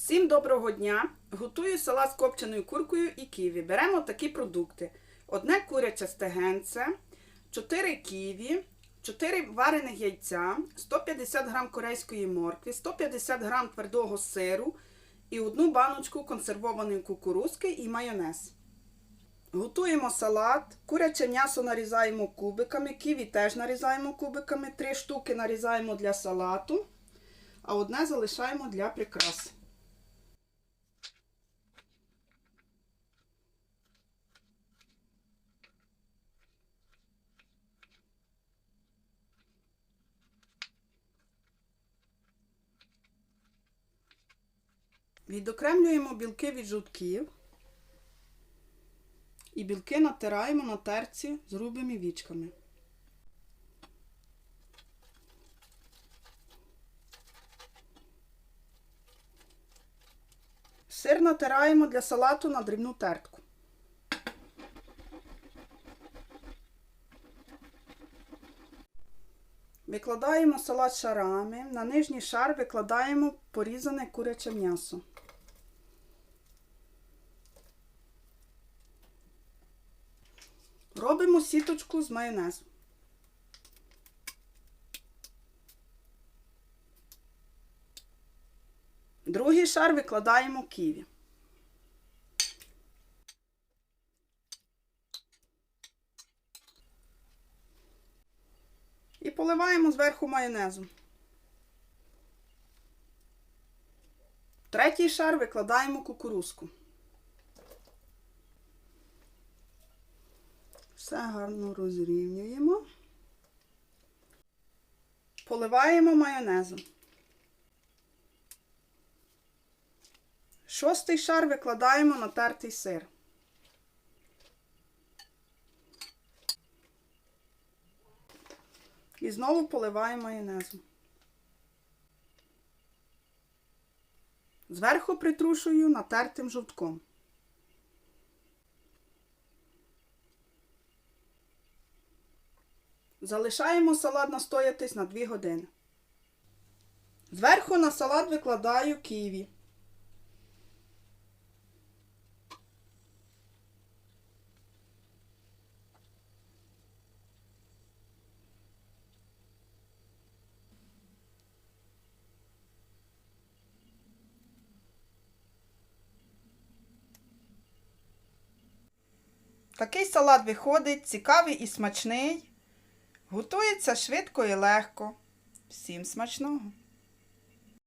Всім доброго дня! Готую салат з копченою куркою і ківі. Беремо такі продукти: одне куряче стегенце, 4 ківі, 4 варених яйця, 150 г корейської моркви, 150 г твердого сиру і одну баночку консервованої кукурузки і майонез. Готуємо салат. Куряче м'ясо нарізаємо кубиками, ківі теж нарізаємо кубиками, 3 штуки нарізаємо для салату, а одне залишаємо для прикрас. Відокремлюємо білки від жовтків і білки натираємо на терці з грубими вічками. Сир натираємо для салату на дрібну тертку. Викладаємо салат шарами. На нижній шар викладаємо порізане куряче м'ясо. Робимо сіточку з майонезу. Другий шар викладаємо ківі. І поливаємо зверху майонезом. Третій шар викладаємо кукурузку. Все гарно розрівнюємо. Поливаємо майонезом. Шостий шар викладаємо на тертий сир. І знову поливаємо майонезом. Зверху притрушую натертим жовтком. Залишаємо салат настоятись на 2 години. Зверху на салат викладаю ківі. Такий салат виходить цікавий і смачний. Готується швидко і легко. Всім смачного!